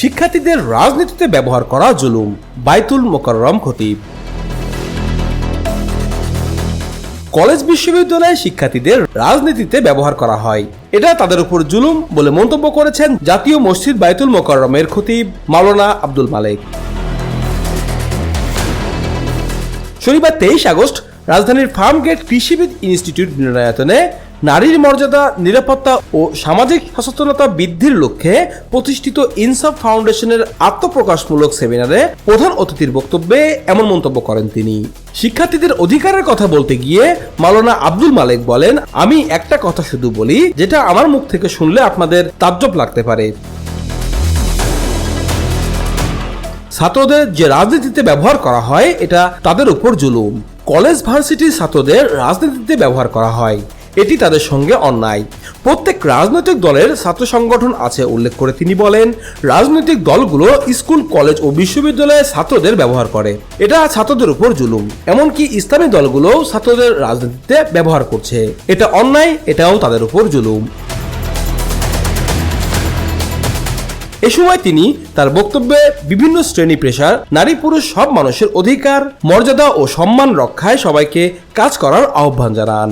শিক্ষার্থীদের রাজনীতিতে ব্যবহার করা জুলুম। বাইতুল মোকাররম খতিব। কলেজ বিশ্ববিদ্যালয়ে শিক্ষার্থীদের রাজনীতিতে ব্যবহার করা হয়। এটা তাদের উপর জুলুম বলে মন্তব্য করেছেন জাতীয় মসজিদ বাইতুল মোকাররমের খতিব মাওলানা আব্দুল মালেক। শনিবার তেইশ আগস্ট রাজধানীর ফার্মগেট কৃষিবিদ ইনস্টিটিউট মিলনায়তনে নারীর মর্যাদা, নিরাপত্তা ও সামাজিক সচেতনতা বৃদ্ধির লক্ষ্যে প্রতিষ্ঠিত ইনসাফ ফাউন্ডেশনের আত্মপ্রকাশমূলক সেমিনারে প্রধান অতিথির বক্তব্যে এমন মন্তব্য করেন তিনি। শিক্ষার্থীদের অধিকারের কথা বলতে গিয়ে মাওলানা আব্দুল মালেক বলেন, আমি একটা কথা শুধু বলি, যেটা আমার মুখ থেকে শুনলে আপনাদের তাজ্জব লাগতে পারে। ছাত্রদের যে রাজনীতিতে ব্যবহার করা হয়, এটা তাদের উপর জুলুম। কলেজ ভার্সিটির ছাত্রদের রাজনীতিতে ব্যবহার করা হয়। এটি তাদের সঙ্গে অন্যায়। প্রত্যেক রাজনৈতিক দলের ছাত্র সংগঠন আছে, উল্লেখ করে তিনি বলেন, রাজনৈতিক দলগুলো স্কুল, কলেজ ও বিশ্ববিদ্যালয়ে ছাত্রদের ব্যবহার করে। এটা ছাত্রদের উপর জুলুম। এমনকি ইসলামী দলগুলো ছাত্রদের রাজনীতিতে ব্যবহার করছে। এটা অন্যায়, এটাও তাদের উপর জুলুম। এ সময় তিনি তার বক্তব্যে বিভিন্ন শ্রেণি পেশার, নারী পুরুষ সব মানুষের অধিকার, মর্যাদা ও সম্মান রক্ষায় সবাইকে কাজ করার আহ্বান জানান।